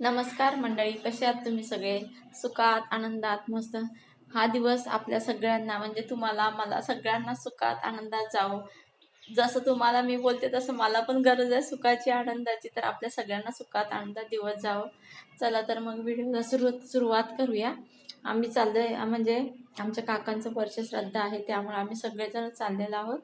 नमस्कार मंडळी कसे आहात तुम्ही सगळे? सुखात आनंदात मस्त. हा दिवस आपल्या सगळ्यांना म्हणजे तुम्हाला मला सगळ्यांना सुखात आनंदात जावो. जसं तुम्हाला मी बोलते तसं मला पण गरज आहे सुखाची आनंदाची. तर आपल्या सगळ्यांना सुखात आनंदात दिवस जावं. चला तर मग व्हिडिओला सुरुवात सुरुवात करूया. आम्ही चाललोय म्हणजे आमच्या काकांचं वर्ष श्राद्ध आहे त्यामुळे आम्ही सगळेजण चाललेलो आहोत.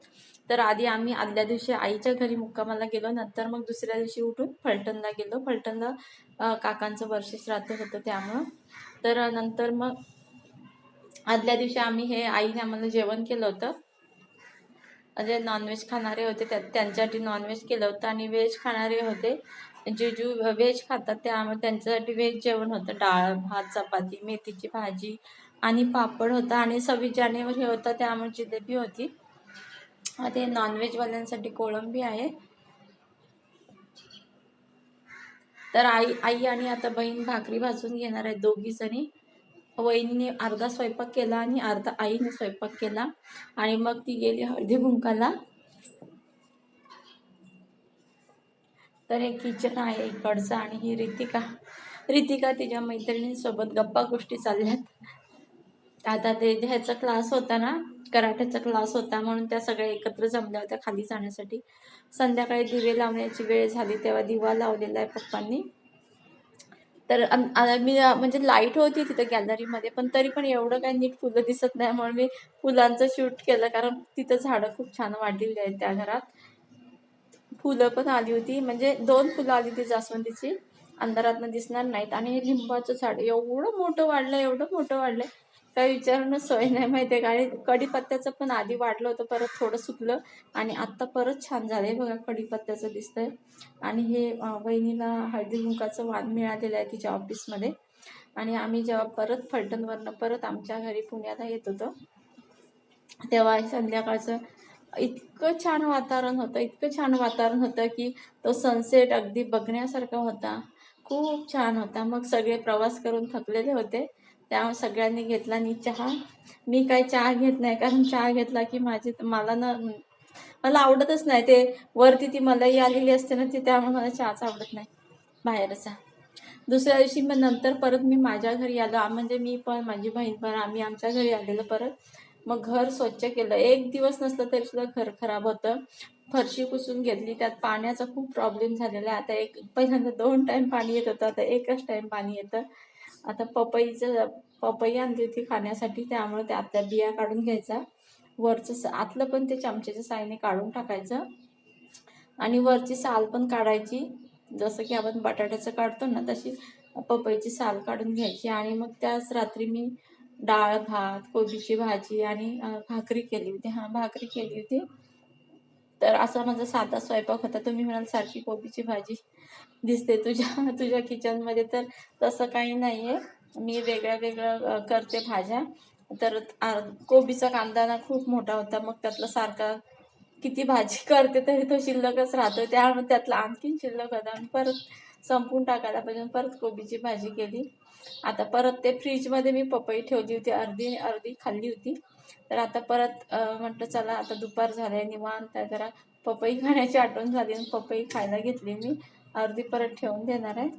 तर आधी आम्ही आदल्या दिवशी आईच्या घरी मुक्कामाला गेलो नंतर मग दुसऱ्या दिवशी उठून फलटणला गेलो. फलटणला काकांचं वर्ष श्राद्ध होतं त्यामुळं. तर नंतर मग आदल्या दिवशी आम्ही हे आईने आम्हाला जेवण केलं होतं. म्हणजे जे नॉनव्हेज खाणारे होते त्या त्यांच्यासाठी नॉनव्हेज केलं होतं आणि व्हेज खाणारे होते. जे जू व्हेज खातात त्या त्यांच्यासाठी व्हेज जेवण होतं. डाळ भात चपाती मेथीची भाजी आणि पापड होता आणि सव्वीस जानेवारी हे होतं त्यामुळे जिलेबी होती. ते नॉनव्हेजवाल्यांसाठी कोळंबी आहे. तर आई आई आणि आता बहीण भाकरी भाजून घेणार आहेत दोघी जणी वहिनीने अर्धा स्वयंपाक केला आणि अर्धा आईने स्वयंपाक केला. आणि मग ती गेली हळदी कुंकाला तर हे किचन आहे इकडचं आणि ही रितिका. रितिका तिच्या मैत्रिणींसोबत गप्पा गोष्टी चालल्यात. आता ते ह्याचा क्लास होता ना कराट्याचा क्लास होता म्हणून त्या सगळ्या एकत्र जमल्या होत्या खाली जाण्यासाठी. संध्याकाळी दिवे लावण्याची वेळ झाली तेव्हा दिवा लावलेला आहे पप्पांनी. तर मी म्हणजे लाइट होती तिथं गॅलरीमध्ये पण तरी पण एवढं काही नीट फुलं दिसत नाही म्हणून मी फुलांचं शूट केलं कारण तिथं झाडं खूप छान वाढलेली आहेत त्या घरात. फुलं पण आली होती म्हणजे दोन फुलं आली होती जास्वंदीची. अंधारातनं दिसणार नाहीत आणि हे लिंबाचं झाड एवढं मोठं वाढलं एवढं मोठं वाढलं. काही विचारणं सोय नाही माहिती आहे का आणि कढीपत्त्याचं पण आधी वाढलं होतं परत थोडं सुकलं आणि आत्ता परत छान झालं आहे बघा कढीपत्त्याचं दिसतंय. आणि हे वहिनीला हळदी कुंकाचं वाण मिळालेलं आहे तिच्या ऑफिसमध्ये आणि आम्ही जेव्हा परत फलटणवरनं परत आमच्या घरी पुण्याला येत होतो तेव्हा संध्याकाळचं इतकं छान वातावरण होतं इतकं छान वातावरण होतं की तो सनसेट अगदी बघण्यासारखा होता. खूप छान होता. मग सगळे प्रवास करून थकलेले होते. त्यामुळे सगळ्यांनी घेतला आणि चहा. मी काय चहा घेत नाही कारण चहा घेतला की माझी मला ना मला आवडतच नाही. ते वरती ती मलाई आलेली असते ना ती त्यामुळे मला चहाच आवडत नाही. बाहेरचा दुसऱ्या दिवशी मग नंतर परत मी माझ्या घरी आलो. म्हणजे मी पण माझी बहीण पण आम्ही आमच्या घरी आलेलो परत. मग घर स्वच्छ केलं. एक दिवस नसलं तरी सुद्धा घर खराब होतं. फरशी पुसून घेतली. त्यात पाण्याचा खूप प्रॉब्लेम झालेला आहे. आता एक पहिल्यांदा दोन टाईम पाणी येत होतं. आता एकच टाईम पाणी येतं. आता पपईचं पपई आणली होती खाण्यासाठी त्यामुळे त्यातल्या बिया काढून घ्यायचा. वरचं स- आतलं पण ते चमच्याच्या साईने काढून टाकायचं. आणि वरची साल पण काढायची. जसं की आपण बटाट्याचं काढतो ना तशी पपईची साल काढून घ्यायची. आणि मग त्याच रात्री मी डाळ भात कोबीची भाजी आणि भाकरी केली होती. हां भाकरी केली होती. तर असा माझा साधा स्वयंपाक होता. तुम्ही म्हणाल सारखी कोबीची भाजी दिसते तुझ्या तुझ्या किचनमध्ये तर तसं काही नाही आहे मी वेगळ्या वेगळ्या करते भाज्या. तर आ- कोबीचा कांदाना खूप मोठा होता. मग त्यातला सारखा किती भाजी करते तरी तो शिल्लकच राहतो त्यामुळे त्यातला आणखीन शिल्लक होता. आणि परत संपून टाकायला पाहिजे. परत कोबीची भाजी केली. आता परत ते फ्रीजमध्ये मी पपई ठेवली होती. अर्धी अर्धी खाल्ली होती. तर आता परत म्हटलं चला आता दुपार झाले निवांत आहे जरा. पपई खाण्याची आठवण झाली आणि पपई खायला घेतली मी. अर्धी परत ठेवून देणार आहे.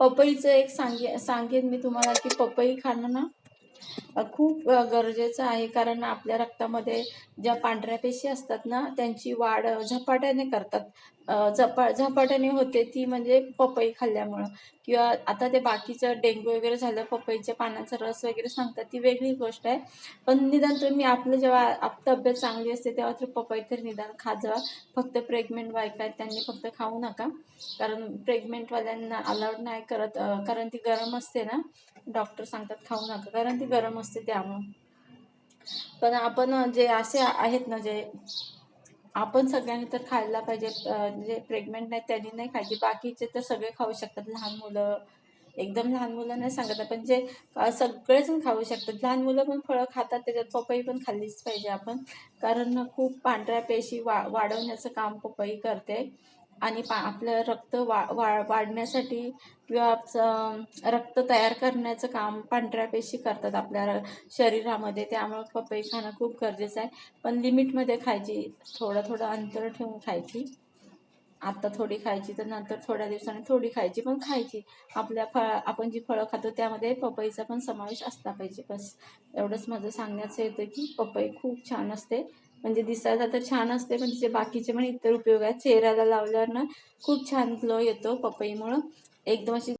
पपईचं एक सांगे सांगेन मी तुम्हाला की पपई खाणं ना खूप गरजेचं आहे. कारण आपल्या रक्तामध्ये ज्या पांढऱ्या पेशी असतात ना त्यांची वाढ झपाट्याने करतात. झपा झपाट्याने होते ती म्हणजे पपई खाल्ल्यामुळं. किंवा आता ते बाकीचं डेंग्यू वगैरे झालं पपईच्या पानाचा रस वगैरे सांगतात ती वेगळी गोष्ट आहे. पण निदान तुम्ही आपलं जेव्हा आप तब्येत चांगली असते तेव्हा तर पपई तर निदान खा जावा फक्त प्रेग्नेंट बायका आहेत त्यांनी फक्त खाऊ नका. कारण प्रेग्नेंटवाल्यांना अलाउड नाही करत कारण ती गरम असते ना. डॉक्टर सांगतात खाऊ नका कारण ती गरम असते त्यामुळं. पण आपण जे असे आहेत ना जे आपण सगळ्यांनी तर खायला पाहिजे जे प्रेग्नेंट नाही त्यांनी नाही खायची. बाकीचे तर सगळे खाऊ शकतात. लहान मुलं एकदम लहान मुलं नाही सांगत पण जे सगळेजण खाऊ शकतात. लहान मुलं पण फळं खातात त्याच्यात पपई पण खाल्लीच पाहिजे आपण. कारण खूप पांढऱ्या पेशी वा वाढवण्याचं काम पपई करते. आणि पा आपलं रक्त वा वा वाढण्यासाठी किंवा आपचं रक्त तयार करण्याचं काम पांढऱ्या पेशी करतात आपल्या र- शरीरामध्ये. त्यामुळं पपई खाणं खूप गरजेचं आहे. पण लिमिटमध्ये खायची थोडं थोडं अंतर ठेवून खायची. आत्ता थोडी खायची तर नंतर थोड्या दिवसांनी थोडी खायची पण खायची. आपल्या फळ आपण जी फळं खातो त्यामध्ये पपईचा पण समावेश असला पाहिजे. बस एवढंच माझं सांगण्याचं येतं की पपई खूप छान असते. म्हणजे दिसायला तर छान असते पण तिचे बाकीचे पण इतर उपयोग आहेत. चेहऱ्याला लावल्यावर ना खूप छान ग्लो येतो पपईमुळं. एकदम अशी